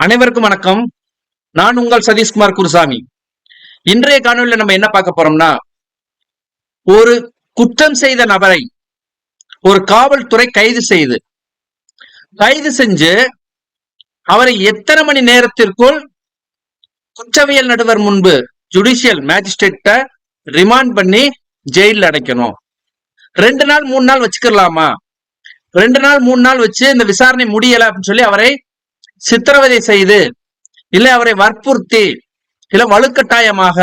அனைவருக்கும் வணக்கம். நான் உங்கள் சதீஷ்குமார் குருசாமி. இன்றைய காணொலியில் நம்ம என்ன பார்க்க போறோம்னா ஒரு குற்றம் செய்த நபரை ஒரு காவல்துறை கைது செய்து கைது செஞ்சு அவரை எத்தனை மணி நேரத்திற்குள் குற்றவியல் நடுவர் முன்பு ஜுடிஷியல் மேஜிஸ்ட்ரேட்ட ரிமாண்ட் பண்ணி ஜெயிலில் அடைக்கணும். ரெண்டு நாள் மூணு நாள் வச்சுக்கலாமா? ரெண்டு நாள் மூணு நாள் வச்சு இந்த விசாரணை முடியல அப்படின்னு சொல்லி அவரை சித்திரவதை செய்து இல்லை அவரை வற்புறுத்தி இல்ல வலுக்கட்டாயமாக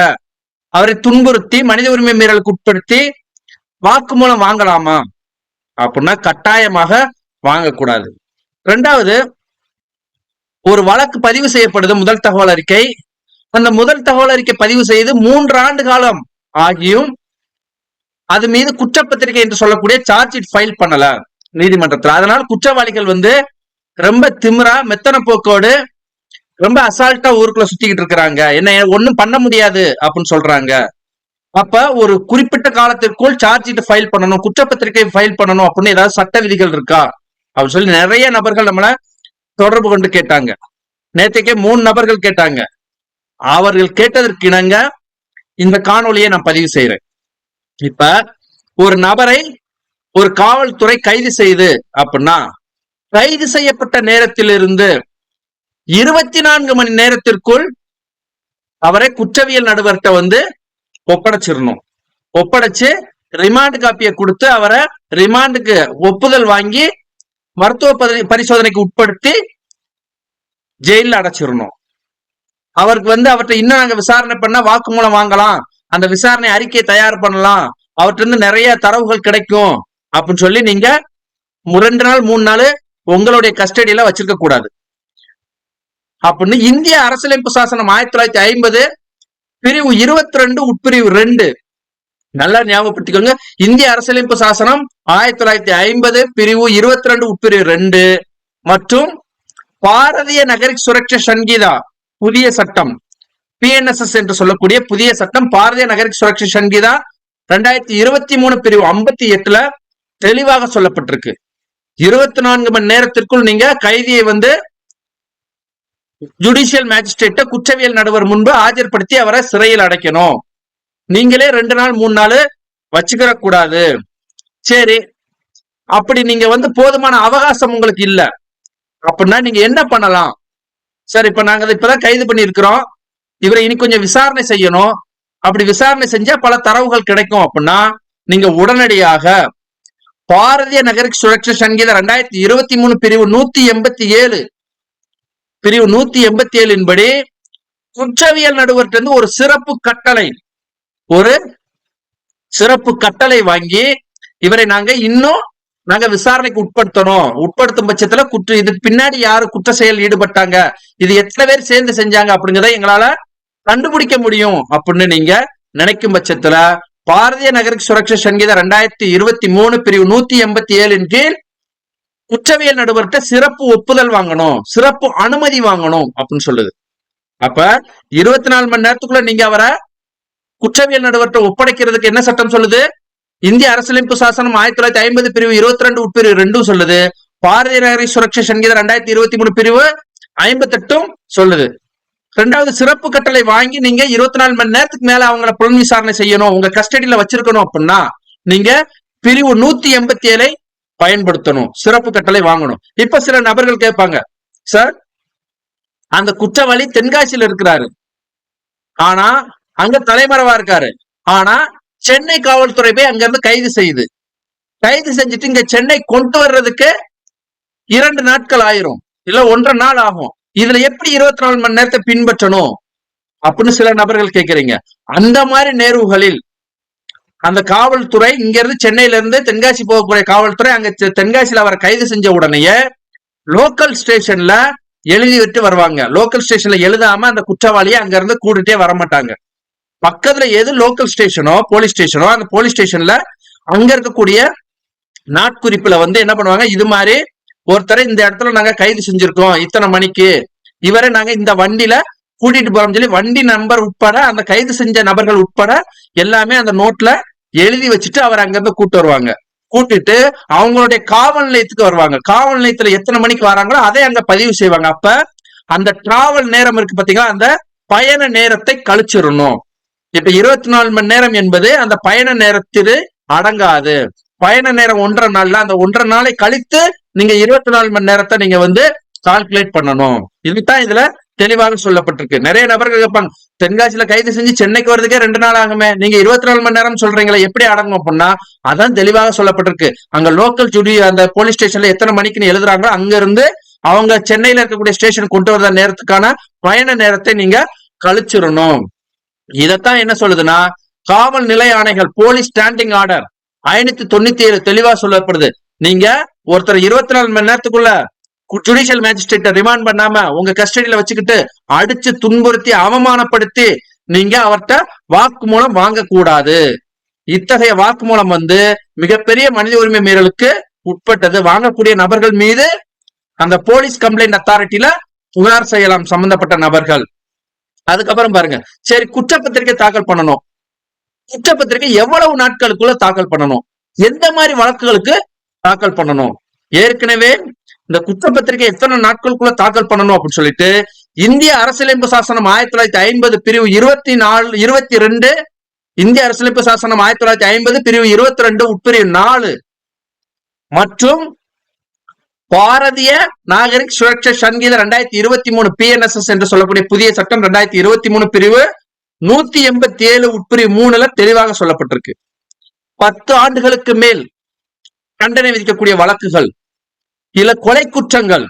அவரை துன்புறுத்தி மனித உரிமை மீறலுக்கு உட்படுத்தி வாக்குமூலம் வாங்கலாமா? அப்படின்னா கட்டாயமாக வாங்கக்கூடாது. ரெண்டாவது ஒரு வழக்கு பதிவு செய்யப்படுது முதல் தகவல் அறிக்கை. அந்த முதல் தகவல் அறிக்கை பதிவு செய்து மூன்று ஆண்டு காலம் ஆகியும் அது மீது குற்றப்பத்திரிகை என்று சொல்லக்கூடிய சார்ஜ் ஷீட் ஃபைல் பண்ணல நீதிமன்றத்தில். அதனால குற்றவாளிகள் வந்து ரொம்ப திமிரா மெத்தன போக்கோடு ரொம்ப அசால்ட்டா ஊருக்குள்ள சுத்திக்கிட்டு இருக்கிறாங்க. என்ன ஒன்னும் பண்ண முடியாது அப்படின்னு சொல்றாங்க. அப்ப ஒரு குறிப்பிட்ட காலத்திற்குள் சார்ஜ் ஷீட் ஃபைல் பண்ணணும் குற்றப்பத்திரிகை ஃபைல் பண்ணணும் அப்படின்னு ஏதாவது சட்ட விதிகள் இருக்கா? அப்படின்னு சொல்லி நிறைய நபர்கள் நம்மள தொடர்பு கொண்டு கேட்டாங்க. நேற்றுக்கே மூணு நபர்கள் கேட்டாங்க. அவர்கள் கேட்டதற்கு இணங்க இந்த காணொலியை நான் பதிவு செய்யறேன் இப்ப ஒரு நபரை ஒரு காவல்துறை கைது செய்து அப்படின்னா கைது செய்யப்பட்ட நேரத்திலிருந்து இருபத்தி நான்கு மணி நேரத்திற்குள் அவரை குற்றவியல் நடுவர்கிட்ட வந்து ஒப்படைச்சிடணும். ஒப்படைச்சு ரிமாண்ட் காப்பியை கொடுத்து அவரை ரிமாண்டுக்கு ஒப்புதல் வாங்கி மருத்துவ பரிசோதனைக்கு உட்படுத்தி ஜெயில அடைச்சிடணும். அவருக்கு வந்து அவர்கிட்ட இன்னும் நாங்க விசாரணை பண்ணா வாக்குமூலம் வாங்கலாம். அந்த விசாரணை அறிக்கையை தயார் பண்ணலாம். அவர்கிட்ட இருந்து நிறைய தரவுகள் கிடைக்கும் அப்படின்னு சொல்லி நீங்க ரெண்டு நாள் மூணு நாள் உங்களுடைய கஸ்டடியில வச்சிருக்க கூடாது. அப்படின்னு இந்திய அரசியலமைப்பு சாசனம் ஆயிரத்தி தொள்ளாயிரத்தி ஐம்பது பிரிவு இருபத்தி ரெண்டு உட்பிரிவு ரெண்டு. நல்லா ஞாபகப்படுத்திக்கோங்க. இந்திய அரசியலமைப்பு சாசனம் ஆயிரத்தி தொள்ளாயிரத்தி ஐம்பது பிரிவு இருபத்தி ரெண்டு உட்பிரிவு ரெண்டு. மற்றும் பாரதிய நகரிக் சுரக்ஷ சங்கீதா புதிய சட்டம். பிஎன்எஸ்எஸ் என்று சொல்லக்கூடிய புதிய சட்டம் பாரதிய நகரிக் சுரக்ஷ சங்கீதா ரெண்டாயிரத்தி இருபத்தி மூணு பிரிவு ஐம்பத்தி எட்டுல தெளிவாக சொல்லப்பட்டிருக்கு. இருபத்தி நான்கு மணி நேரத்திற்குள் நீங்க கைதியை வந்து ஜுடிஷியல் மேஜிஸ்ட்ரேட்ட குற்றவியல் நடுவர் முன்பு ஆஜர்படுத்தி அவரை சிறையில் அடைக்கணும். நீங்களே ரெண்டு நாள் மூணு நாள் வச்சுக்கிற கூடாது. சரி. அப்படி நீங்க வந்து போதுமான அவகாசம் உங்களுக்கு இல்ல. அப்படின்னா நீங்க என்ன பண்ணலாம்? சார் இப்ப நாங்க இப்பதான் கைது பண்ணியிருக்கிறோம். இவரை இனி கொஞ்சம் விசாரணை செய்யணும். அப்படி விசாரணை செஞ்சா பல தரவுகள் கிடைக்கும் அப்படின்னா நீங்க உடனடியாக பாரதிய நகரிக் சுழற்சி சங்கீத ரெண்டாயிரத்தி இருபத்தி மூணு பிரிவு நூத்தி எண்பத்தி ஏழு. பிரிவு நூத்தி எண்பத்தி ஏழின் படி குற்றவியல் நடுவர்கிட்ட இருந்து ஒரு சிறப்பு கட்டளை ஒரு சிறப்பு கட்டளை வாங்கி இவரை நாங்க இன்னும் நாங்க விசாரணைக்கு உட்படுத்தணும். உட்படுத்தும் பட்சத்துல குற்ற இதுக்கு பின்னாடி யாரு குற்ற செயல் ஈடுபட்டாங்க இது எத்தனை பேர் சேர்ந்து செஞ்சாங்க அப்படிங்கிறத எங்களால கண்டுபிடிக்க முடியும் அப்படின்னு நீங்க நினைக்கும் பட்சத்துல பாரதிய நகரிக் சுரக்ஷா சங்கீத ரெண்டாயிரத்தி இருபத்தி மூணு பிரிவு நூத்தி எண்பத்தி ஏழின் கீழ் குற்றவியல் நடுவர்கிட்ட சிறப்பு ஒப்புதல் வாங்கணும் சிறப்பு அனுமதி வாங்கணும் அப்படின்னு சொல்லுது. அப்ப இருபத்தி நாலு மணி நேரத்துக்குள்ள நீங்க அவரை குற்றவியல் நடுவர்கிட்ட ஒப்படைக்கிறதுக்கு என்ன சட்டம் சொல்லுது? இந்திய அரசியலமைப்பு சாசனம் ஆயிரத்தி தொள்ளாயிரத்தி ஐம்பது பிரிவு இருபத்தி ரெண்டு உட்பிரிவு ரெண்டும் சொல்லுது. பாரதிய நகரி சுரக்ஷா சங்கீதம் ரெண்டாயிரத்தி இருபத்தி மூணு பிரிவு ஐம்பத்தெட்டும் சொல்லுது. ரெண்டாவது சிறப்பு கட்டளை வாங்கி நீங்க இருபத்தி நாலு மணி நேரத்துக்கு மேல அவங்கள புலன் விசாரணை செய்யணும் உங்க கஸ்டடியில வச்சிருக்கணும் அப்படின்னா நீங்க பிரிவு நூத்தி எண்பத்தி ஏழை பயன்படுத்தணும் சிறப்பு கட்டளை வாங்கணும். இப்ப சில நபர்கள் கேட்பாங்க சார் அந்த குற்றவாளி தென்காசியில இருக்கிறாரு. ஆனா அங்க தலைமறைவா இருக்காரு. ஆனா சென்னை காவல்துறை போய் அங்கிருந்து கைது செய்யுது. கைது செஞ்சுட்டு இங்க சென்னை கொண்டு வர்றதுக்கு இரண்டு நாட்கள் ஆயிரும். இல்ல ஒன்றரை நாள் ஆகும். இதுல எப்படி இருபத்தி நாலு மணி நேரத்தை பின்பற்றணும் அப்படின்னு சில நபர்கள் கேட்கிறீங்க அந்த மாதிரி நேர்வுகளில் அந்த காவல்துறை இங்க இருந்து சென்னையில இருந்து தென்காசி போகக்கூடிய காவல்துறை அங்க தென்காசியில அவரை கைது செஞ்ச உடனேயே லோக்கல் ஸ்டேஷன்ல எழுதி விட்டு வருவாங்க. லோக்கல் ஸ்டேஷன்ல எழுதாம அந்த குற்றவாளியை அங்க இருந்து கூட்டிட்டே வர மாட்டாங்க பக்கத்துல எது லோக்கல் ஸ்டேஷனோ போலீஸ் ஸ்டேஷனோ அந்த போலீஸ் ஸ்டேஷன்ல அங்க இருக்கக்கூடிய நாட்குறிப்புல வந்து என்ன பண்ணுவாங்க? இது மாதிரி ஒருத்தரை இந்த இடத்துல நாங்க கைது செஞ்சிருக்கோம் இத்தனை மணிக்கு. இவரை நாங்க இந்த வண்டியில கூட்டிட்டு போறோம்னு சொல்லி வண்டி நம்பர் உட்பட அந்த கைது செஞ்ச நபர்கள் உட்பட எல்லாமே அந்த நோட்ல எழுதி வச்சுட்டு அவர் அங்கிருந்து கூட்டு வருவாங்க. கூட்டிட்டு அவங்களுடைய காவல் நிலையத்துக்கு வருவாங்க. காவல் நிலையத்துல எத்தனை மணிக்கு வராங்களோ அதை அங்க பதிவு செய்வாங்க. அப்ப அந்த டிராவல் நேரம் இருக்கு பாத்தீங்களா? அந்த பயண நேரத்தை கழிச்சிடணும். இப்ப இருபத்தி நாலு மணி நேரம் என்பது அந்த பயண நேரத்திற்கு அடங்காது. பயண நேரம் ஒன்றரை நாள்ல அந்த ஒன்றரை நாளை கழித்து நீங்க இருபத்தி நாலு மணி நேரத்தை நீங்க வந்து கால்குலேட் பண்ணணும். இதுதான் இதுல தெளிவாக சொல்லப்பட்டிருக்கு. நிறைய நபர்கள் கேட்பாங்க தென்காசியில கைது செஞ்சு சென்னைக்கு வர்றதுக்கே ரெண்டு நாள் ஆகுமே. நீங்க இருபத்தி நாலு மணி நேரம் சொல்றீங்களா எப்படி அடங்கும் அப்படின்னா அதான் தெளிவாக சொல்லப்பட்டிருக்கு. அங்க லோக்கல் ஜுடி அந்த போலீஸ் ஸ்டேஷன்ல எத்தனை மணிக்குன்னு எழுதுறாங்களோ அங்க இருந்து அவங்க சென்னையில இருக்கக்கூடிய ஸ்டேஷன் கொண்டு வர நேரத்துக்கான பயண நேரத்தை நீங்க கழிச்சிடணும். இதத்தான் என்ன சொல்லுதுன்னா காவல் நிலை ஆணைகள் போலீஸ் ஸ்டாண்டிங் ஆர்டர் ஐநூத்தி தொண்ணூத்தி ஏழு தெளிவா சொல்லப்படுது. நீங்க ஒருத்தர் இருபத்தி நாலு மணி நேரத்துக்குள்ள ஜுடிஷியல் மேஜிஸ்ட்ரேட்டை ரிமாண்ட் பண்ணாம உங்க கஸ்டடியில வச்சுக்கிட்டு அடிச்சு துன்புறுத்தி அவமானப்படுத்தி நீங்க அவர்கிட்ட வாக்குமூலம் வாங்கக்கூடாது. இத்தகைய வாக்கு மூலம் வந்து மிகப்பெரிய மனித உரிமை மீறலுக்கு உட்பட்டது. வாங்கக்கூடிய நபர்கள் மீது அந்த போலீஸ் கம்ப்ளைண்ட் அத்தாரிட்டியில புகார் செய்யலாம் சம்பந்தப்பட்ட நபர்கள். அதுக்கப்புறம் பாருங்க. சரி குற்றப்பத்திரிக்கை தாக்கல் பண்ணணும். குற்றப்பத்திரிக்கை எவ்வளவு நாட்களுக்குள்ள தாக்கல் பண்ணணும்? எந்த மாதிரி வழக்குகளுக்கு தாக்கல் பண்ணணும்? ஏற்கனவே இந்த குற்றப்பத்திரிகை எத்தனை நாட்களுக்குள்ள தாக்கல் பண்ணணும் அப்படின்னு சொல்லிட்டு இந்திய அரசியலமைப்பு சாசனம் ஆயிரத்தி தொள்ளாயிரத்தி ஐம்பது பிரிவு இருபத்தி நாலு இருபத்தி ரெண்டு இந்திய அரசியலமைப்பு சாசனம் ஆயிரத்தி தொள்ளாயிரத்தி ஐம்பது பிரிவு இருபத்தி ரெண்டு உட்பிரிவு நாலு மற்றும் பாரதிய நாகரிக் சுரக்ஷா சங்கீத ரெண்டாயிரத்தி இருபத்தி மூணு பிஎன்எஸ்எஸ் என்று சொல்லக்கூடிய புதிய சட்டம் ரெண்டாயிரத்தி இருபத்தி மூணு பிரிவு நூத்தி எண்பத்தி ஏழு உட்பிரி மூணுல தெளிவாக சொல்லப்பட்டிருக்கு. பத்து ஆண்டுகளுக்கு மேல் தண்டனை விதிக்கக்கூடிய வழக்குகள் இல்ல கொலை குற்றங்கள்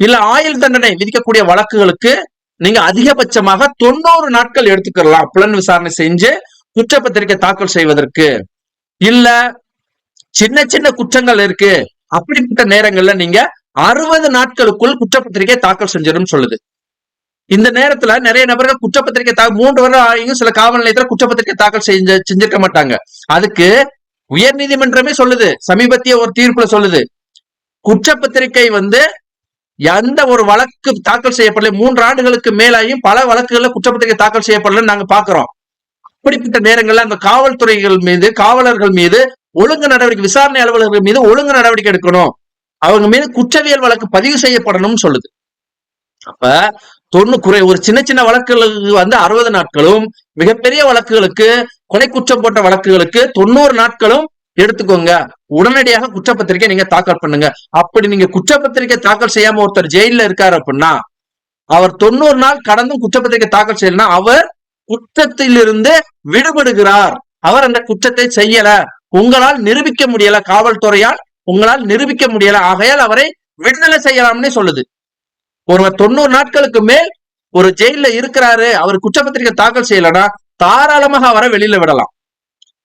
இல்ல ஆயுள் தண்டனை விதிக்கக்கூடிய வழக்குகளுக்கு நீங்க அதிகபட்சமாக தொண்ணூறு நாட்கள் எடுத்துக்கலாம் புலன் விசாரணை செஞ்சு குற்றப்பத்திரிகை தாக்கல் செய்வதற்கு. இல்ல சின்ன சின்ன குற்றங்கள் இருக்கு. அப்படிப்பட்ட நேரங்கள்ல நீங்க அறுபது நாட்களுக்குள் குற்றப்பத்திரிகை தாக்கல் செஞ்சிடும் சொல்லுது. இந்த நேரத்துல நிறைய நபர்கள் குற்றப்பத்திரிகை தாக்கல் மூன்று வருடம் ஆகியும் சில காவல் நிலையத்துல குற்றப்பத்திரிகை தாக்கல் செஞ்ச செஞ்சிருக்க மாட்டாங்க. அதுக்கு உயர் நீதிமன்றமே சொல்லுது. சமீபத்திய ஒரு தீர்ப்புல சொல்லுது. குற்றப்பத்திரிகை வந்து எந்த ஒரு வழக்கு தாக்கல் செய்யப்படல. மூன்று ஆண்டுகளுக்கு மேலாயும் பல வழக்குகள்ல குற்றப்பத்திரிகை தாக்கல் செய்யப்படலன்னு நாங்க பாக்குறோம். அப்படிப்பட்ட நேரங்கள்ல அந்த காவல்துறைகள் மீது காவலர்கள் மீது ஒழுங்கு நடவடிக்கை விசாரணை அலுவலர்கள் மீது ஒழுங்கு நடவடிக்கை எடுக்கணும். அவங்க மீது குற்றவியல் வழக்கு பதிவு செய்யப்படணும்னு சொல்லுது. அப்ப தொண்ணு குறை ஒரு சின்ன சின்ன வழக்குகளுக்கு வந்து அறுபது நாட்களும் மிகப்பெரிய வழக்குகளுக்கு கொலை குற்றம் போட்ட வழக்குகளுக்கு தொண்ணூறு நாட்களும் எடுத்துக்கோங்க. உடனடியாக குற்றப்பத்திரிக்கை நீங்க தாக்கல் பண்ணுங்க. அப்படி நீங்க குற்றப்பத்திரிக்கை தாக்கல் செய்யாம ஒருத்தர் ஜெயில இருக்காரு அப்படின்னா அவர் தொண்ணூறு நாள் கடந்தும் குற்றப்பத்திரிக்கை தாக்கல் செய்யலன்னா அவர் குற்றத்திலிருந்து விடுபடுகிறார். அவர் அந்த குற்றத்தை செய்யல. உங்களால் நிரூபிக்க முடியல காவல்துறையால் உங்களால் நிரூபிக்க முடியல. ஆகையால் அவரை விடுதலை செய்யலாம்னே சொல்லுது. ஒருவர் தொண்ணூறு நாட்களுக்கு மேல் ஒரு ஜெயில இருக்கிறாரு அவர் குற்றப்பத்திரிகை தாக்கல் செய்யலன்னா தாராளமாக அவரை வெளியில விடலாம்.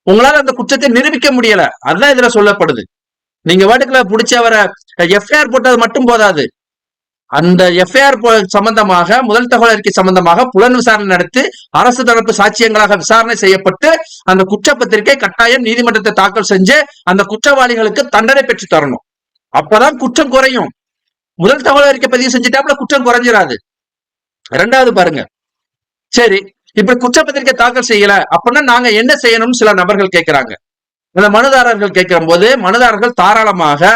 உங்களால அந்த குற்றத்தை நிரூபிக்க முடியல. அதுதான் இதுல சொல்லப்படுது. நீங்க வாட்டுக்குள்ள பிடிச்ச அவரை எஃப்ஐஆர் போட்டது மட்டும் போதாது. அந்த எஃப்ஐஆர் சம்பந்தமாக முதல் தகவல் அறிக்கை சம்பந்தமாக புலன் விசாரணை நடத்தி அரசு தரப்பு சாட்சியங்களாக விசாரணை செய்யப்பட்டு அந்த குற்றப்பத்திரிகை கட்டாயம் நீதிமன்றத்தை தாக்கல் செஞ்சு அந்த குற்றவாளிகளுக்கு தண்டனை பெற்று தரணும். அப்பதான் குற்றம் குறையும். முதல் தகவல் அறிக்கை பதிவு செஞ்சுட்டாப்புல குற்றம் குறைஞ்சிடாது ரெண்டாவது பாருங்க. சரி இப்படி குற்றப்பத்திரிக்கை தாக்கல் செய்யல அப்படின்னா நாங்க என்ன செய்யணும்னு சில நபர்கள் கேட்கிறாங்க இந்த மனுதாரர்கள் கேட்கிற போது மனுதாரர்கள் தாராளமாக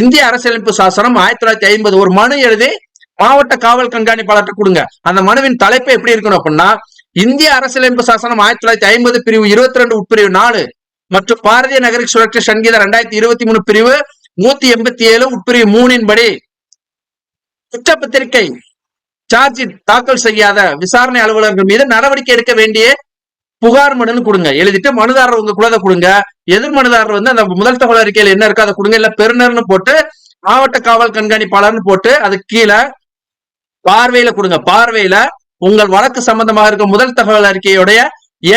இந்திய அரசியலமைப்பு சாசனம் ஆயிரத்தி தொள்ளாயிரத்தி ஐம்பது ஒரு மனு எழுதி மாவட்ட காவல் கண்காணிப்பாளர்கிட்ட கொடுங்க. அந்த மனுவின் தலைப்பு எப்படி இருக்கணும் அப்படின்னா இந்திய அரசியலமைப்பு சாசனம் ஆயிரத்தி தொள்ளாயிரத்தி ஐம்பது பிரிவு இருபத்தி ரெண்டு உட்பிரிவு நாலு மற்றும் பாரதிய நகரிக் சுழற்சி சங்கீத ரெண்டாயிரத்தி இருபத்தி மூணு பிரிவு நூத்தி எண்பத்தி ஏழு உட்பிரிவு மூணின் படி. குற்றப்பத்திரிகை சார்ஜ் தாக்கல் செய்யாத விசாரணை அலுவலர்கள் மீது நடவடிக்கை எடுக்க வேண்டிய புகார் மனு கொடுங்க. எழுதிட்டு மனுதாரர் உங்க குலத கொடுங்க. எதிர் மனுதாரர் வந்து அந்த முதல் தகவல் அறிக்கையில் என்ன இருக்கோ அதை கொடுங்க. இல்ல பெருநர்னு போட்டு மாவட்ட காவல் கண்காணிப்பாளர்னு போட்டு அது கீழே பார்வையில கொடுங்க. பார்வையில உங்கள் வழக்கு சம்பந்தமாக இருக்க முதல் தகவல் அறிக்கையுடைய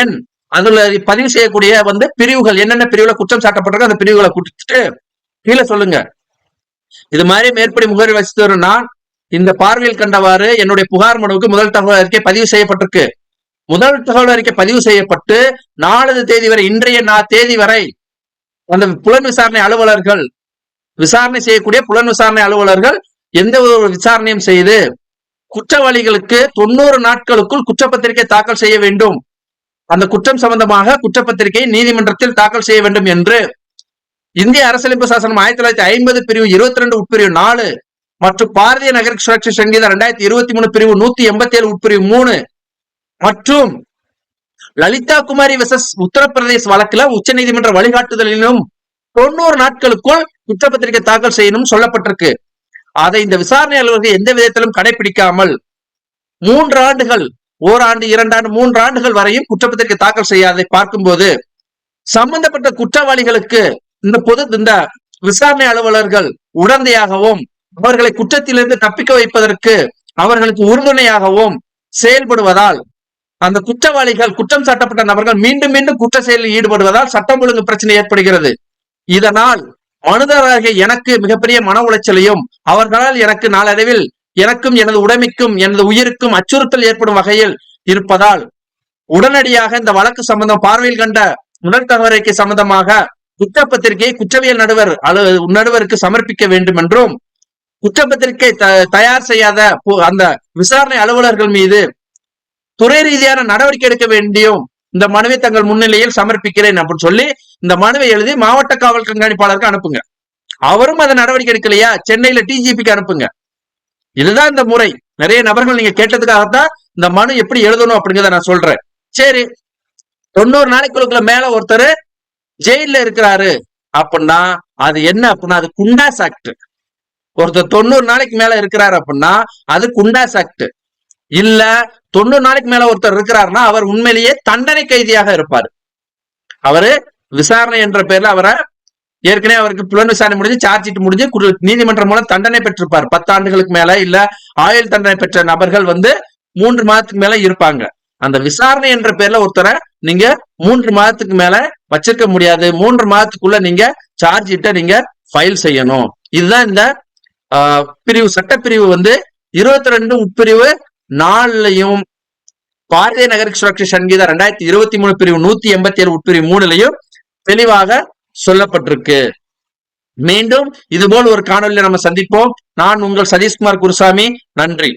எண் அதுல பதிவு செய்யக்கூடிய வந்து பிரிவுகள் என்னென்ன பிரிவுல குற்றம் சாட்டப்பட்டிருக்கோ அந்த பிரிவுகளை கொடுத்துட்டு கீழே சொல்லுங்க. இது மாதிரி மேற்படி முகவரி வசித்து நான் இந்த பார்வையில் கண்டவாறு என்னுடைய புகார் மனுவுக்கு முதல் தகவல் அறிக்கை பதிவு செய்யப்பட்டிருக்கு. முதல் தகவல் அறிக்கை பதிவு செய்யப்பட்டு நாலு தேதி வரை இன்றைய நா- தேதி வரை அந்த புலன் விசாரணை அலுவலர்கள் விசாரணை செய்யக்கூடிய புலன் விசாரணை அலுவலர்கள் எந்த ஒரு விசாரணையும் செய்து குற்றவாளிகளுக்கு தொண்ணூறு நாட்களுக்குள் குற்றப்பத்திரிகை தாக்கல் செய்ய வேண்டும். அந்த குற்றம் சம்பந்தமாக குற்றப்பத்திரிகை நீதிமன்றத்தில் தாக்கல் செய்ய வேண்டும் என்று இந்திய அரசியலமைப்பு சாசனம் ஆயிரத்தி தொள்ளாயிரத்தி ஐம்பது பிரிவு இருபத்தி ரெண்டு உட்பிரிவு நாலு மற்றும் பாரதிய நகர் சுரட்சி சங்கீதம் ரெண்டாயிரத்தி இருபத்தி மூணு பிரிவு நூத்தி எண்பத்தி ஏழு உட்பிரிவு மூணு. மற்றும் லலிதா குமாரி விசஸ் உத்தரப்பிரதேச வழக்குல உச்சநீதிமன்ற வழிகாட்டுதலிலும் தொண்ணூறு நாட்களுக்குள் குற்றப்பத்திரிகை தாக்கல் செய்யணும் சொல்லப்பட்டிருக்கு. அதை இந்த விசாரணை அலுவலர்கள் எந்த விதத்திலும் கடைபிடிக்காமல் மூன்று ஆண்டுகள் ஓராண்டு இரண்டாண்டு மூன்று ஆண்டுகள் வரையும் குற்றப்பத்திரிகை தாக்கல் செய்யாதை பார்க்கும்போது சம்பந்தப்பட்ட குற்றவாளிகளுக்கு இந்த பொது இந்த விசாரணை அலுவலர்கள் உடந்தையாகவும் அவர்களை குற்றத்திலிருந்து தப்பிக்க வைப்பதற்கு அவர்களுக்கு உறுதுணையாகவும் செயல்படுவதால் அந்த குற்றவாளிகள் குற்றம் சாட்டப்பட்ட நபர்கள் மீண்டும் மீண்டும் குற்ற செயலில் ஈடுபடுவதால் சட்டம் ஒழுங்கு பிரச்சனை ஏற்படுகிறது. இதனால் மனிதராகிய எனக்கு மிகப்பெரிய மன உளைச்சலையும் அவர்களால் எனக்கு நாளடைவில் எனக்கும் எனது உடைமைக்கும் எனது உயிருக்கும் அச்சுறுத்தல் ஏற்படும் வகையில் இருப்பதால் உடனடியாக இந்த வழக்கு சம்பந்தம் பார்வையில் கண்ட முதல் தகவலைக்கு சம்பந்தமாக குற்றப்பத்திரிகையை குற்றவியல் நடுவர் அலு நடுவருக்கு சமர்ப்பிக்க வேண்டும் என்றும் குற்றப்பத்திரிகை த- தயார் செய்யாத பு- அந்த விசாரணை அலுவலர்கள் மீது துறை ரீதியான நடவடிக்கை எடுக்க வேண்டியும் இந்த மனுவை தங்கள் முன்னிலையில் சமர்ப்பிக்கிறேன் அப்படின்னு சொல்லி இந்த மனுவை எழுதி மாவட்ட காவல் கண்காணிப்பாளருக்கு அனுப்புங்க. அவரும் அதை நடவடிக்கை எடுக்கலையா? சென்னையில டிஜிபிக்கு அனுப்புங்க. இதுதான் இந்த முறை. நிறைய நபர்கள் நீங்க கேட்டதுக்காகத்தான் இந்த மனு எப்படி எழுதணும் அப்படிங்கிறத நான் சொல்றேன். சரி தொண்ணூறு நாளைக்குள்ள மேல ஒருத்தர் ஜெயில்ல இருக்கிறாரு அப்படின்னா அது என்ன அப்படின்னா அது குண்டாஸ் ஆக்ட். ஒருத்தர் தொண்ணூறு நாளைக்கு மேல இருக்கிறாரு அப்படின்னா அது குண்டாஸ் ஆக்ட் இல்ல தொண்ணூறு நாளைக்கு மேல ஒருத்தர் இருக்கிறாருன்னா அவர் உண்மையிலேயே தண்டனை கைதியாக இருப்பார். அவரு விசாரணை என்ற பேர்ல அவரை ஏற்கனவே அவருக்கு புலன் விசாரணை முடிஞ்சு சார்ஜ் ஷீட் முடிஞ்சு நீதிமன்றம் மூலம் தண்டனை பெற்றிருப்பார். பத்தாண்டுகளுக்கு மேல இல்ல ஆயுள் தண்டனை பெற்ற நபர்கள் வந்து மூன்று மாதத்துக்கு மேல இருப்பாங்க. அந்த விசாரணை என்ற பேர்ல ஒருத்தரை நீங்க மூன்று மாதத்துக்கு மேல வச்சிருக்க முடியாது. மூன்று மாதத்துக்குள்ள நீங்க சார்ஜ் ஷீட்டை நீங்க ஃபைல் செய்யணும். இதுதான் இந்த பிரிவு சட்டப்பிரிவு வந்து இருபத்தி ரெண்டு உட்பிரிவு நாலுலையும் பாரதிய நகர சுரக்ஷா சங்கீதம் ரெண்டாயிரத்தி இருபத்தி மூணு பிரிவு நூத்தி எண்பத்தி ஏழு உட்பிரிவு மூணுலையும் தெளிவாக சொல்லப்பட்டிருக்கு. மீண்டும் இதுபோல் ஒரு காணொலியில் நம்ம சந்திப்போம். நான் உங்கள் சதீஷ்குமார் குருசாமி. நன்றி.